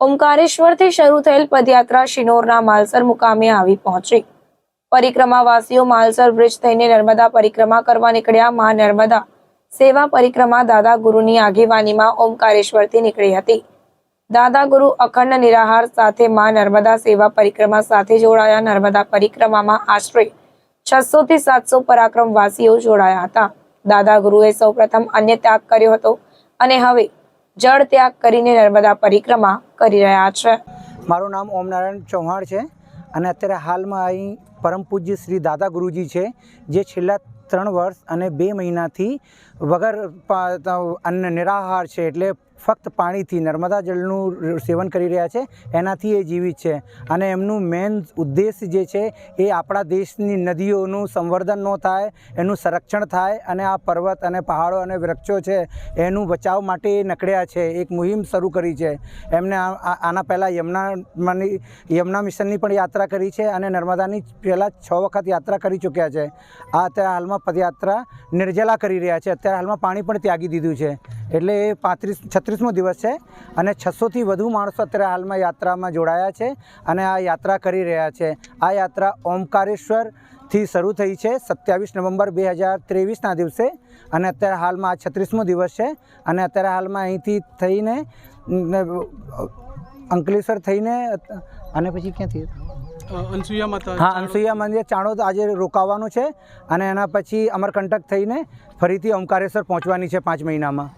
ઓમકારેશ્વરથી શરૂ થયેલ પદયાત્રા શિનોરના માલસર મુકામે આવી પહોંચી. પરિક્રમાવાસીઓ માલસર બ્રિજ થઈને નર્મદા પરિક્રમા કરવા નીકળ્યા માં નર્મદા. સેવા પરિક્રમા દાદા ગુરુની આગેવાનીમાં ઓમકારેશ્વરથી નીકળી હતી. દાદા ગુરુ અખંડ નિરાહાર સાથે માં નર્મદા સેવા પરિક્રમા સાથે જોડાયા. નર્મદા પરિક્રમામાં આશરે છસો થી સાતસો પરાક્રમવાસીઓ જોડાયા હતા. દાદા ગુરુએ સૌપ્રથમ અન્ય ત્યાગ કર્યો હતો અને હવે જળ ત્યાગ કરીને નર્મદા પરિક્રમા કરી રહ્યા છે. મારું નામ ઓમ નારાયણ ચૌહાણ છે અને અત્યારે હાલમાં અહીં પરમ પૂજ્ય શ્રી દાદા ગુરુજી છે, જે છેલ્લા ત્રણ વર્ષ અને બે મહિનાથી વગર અન્ન નિરાહાર છે એટલે ફક્ત પાણીથી નર્મદા જળનું સેવન કરી રહ્યા છે, એનાથી એ જીવિત છે. અને એમનું મેન ઉદ્દેશ જે છે, એ આપણા દેશની નદીઓનું સંવર્ધન ન થાય, એનું સંરક્ષણ થાય અને આ પર્વત અને પહાડો અને વૃક્ષો છે, એનું બચાવ માટે એ નકળ્યા છે. એક મુહિમ શરૂ કરી છે. એમને આના પહેલાં યમુનામાંની યમુના મિશનની પણ યાત્રા કરી છે અને નર્મદાની પહેલાં છ વખત યાત્રા કરી ચૂક્યા છે. આ અત્યારે હાલમાં પદયાત્રા નિર્જલા કરી રહ્યા છે. અત્યારે હાલમાં પાણી પણ ત્યાગી દીધું છે. એટલે એ પાંત્રીસ છત્રીસમો દિવસ છે અને છસોથી વધુ માણસો અત્યારે હાલમાં યાત્રામાં જોડાયા છે અને આ યાત્રા કરી રહ્યા છે. આ યાત્રા ઓમકારેશ્વરથી શરૂ થઈ છે સત્યાવીસ નવેમ્બર બે હજાર ત્રેવીસના દિવસે અને અત્યારે હાલમાં આ છત્રીસમો દિવસ છે અને અત્યારે હાલમાં અહીંથી થઈને અંકલેશ્વર થઈને અને પછી ક્યાંથી? અનસુયા માતા હા અનસુયા મંદિર ચાણોદ આજે રોકાવાનું છે અને એના પછી અમરકંટક થઈને ફરીથી ઓમકારેશ્વર પહોંચવાની છે પાંચ મહિનામાં.